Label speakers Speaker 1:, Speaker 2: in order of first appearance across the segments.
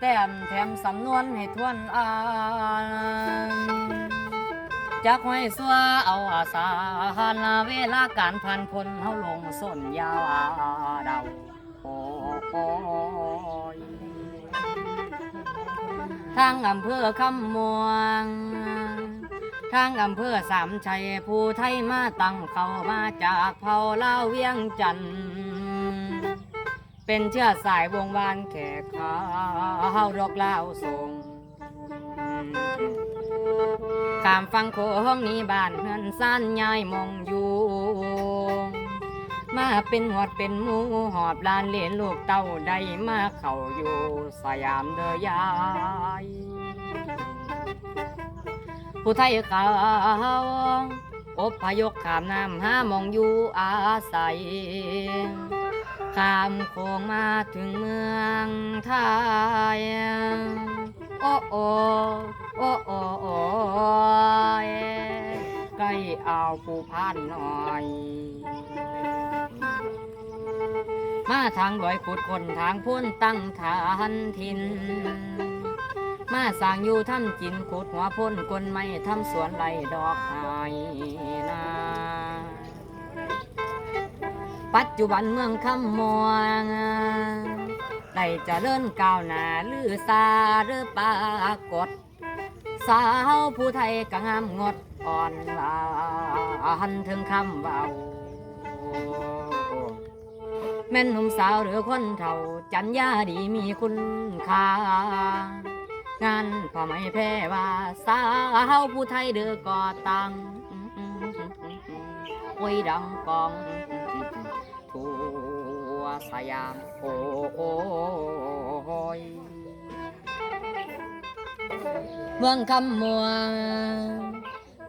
Speaker 1: แต้มแถมสำนวนให้ทวนอ่านจักไว้สัวเอาอาสาลาเวลาการผ่านพ้นเฮาลงส้นยาวเดาโอ้โอ้ยทางอำเภอคำม่วง ทางอำเภอสามชัย ผู้ไทยมาตั้งเขามาจากเผ่าลาวเวียงจันทน์ เป็นเชื้อสายวงวานแขกเขาวดอกลาวทรงขามฟังโค้งนี้บ้านเฮือนซ่านยายมองอยู่มาเป็นหวดเป็นมูหอบลานเหรียญลูกเต้าได้มาเข้าอยู่สยามเดยาย ผู้ไทยเขาอบพยพขามน้ำห้ามองอยู่อาศัย ข้ามโคงมาถึงเมืองไทย โอ้โอโอ้โอโอ้ยใกล้เอาผู้พานหน่อย มาทางดอยขุดคนทางพ้นตั้งฐานทิน มาสร้างอยู่ทำกินขุดหัวพ้นกลไม่ทำสวนไรดอกไห้นา ปัจจุบันเมืองคำมวงได้เจะเลื่อนก้าวหน้าลือซาหรือปรากฏ สาวผู้ไทยก็งามงดอ่อนหวานถึงคำเบาแม่นหนุ่มสาวหรือคนเฒ่า จัญญาดีมีคุณค่างานผ้าไหมแพรว่า สาวผู้ไทยเดือก่อตังโอ้ยดังกอง ทั่วสยามโอ้ยเมืองคำมวง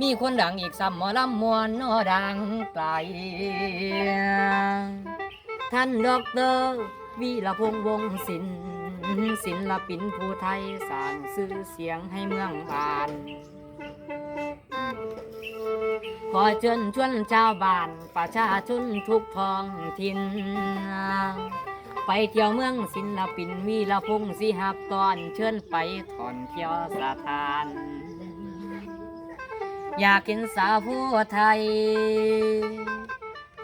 Speaker 1: มีคนดังอีกสามหมอลำมวนนอดังไกลท่านดอกเตอร์วีระพงษ์วงศิลป์ศิลปินผู้ไทยสร้างชื่อเสียงให้เมืองบาน ขอเชิญชวนชาวบ้านประชาชนทุกท้องถิ่น ไปเที่ยวเมืองศิลปินวีระพงษ์สิหับตอนเชิญไปถอนเที่ยวสถาน อยากเห็นสาวผู้ไทย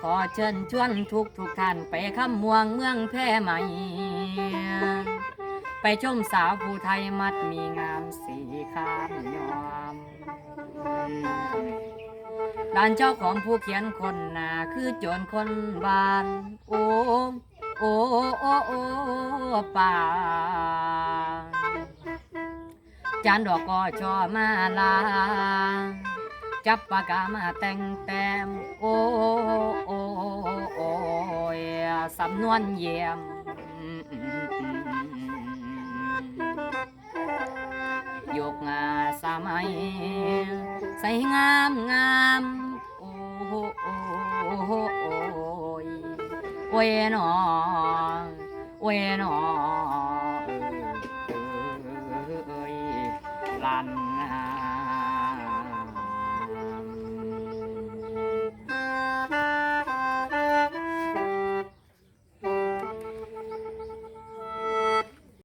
Speaker 1: ขอเชิญชวนทุกทุกท่านไปคำม่วงเมืองแพร่ใหม่ ไปชมสาวผู้ไทยมัดมีงามสีขามยอม ด้านเจ้าของผู้เขียนคนหนาคือโจรคนบาน โอ้โอ้โอ้โอ้ป่าจานดอกก็ชอมาลา จับปากกามาแต่งแต้มโอ้โอ้โอ้ยสำนวนเยี่ยมยกงาสมัย ใส่งามงาม ยโอ้ยหนอโอ้ยหนอเอ้ยลัน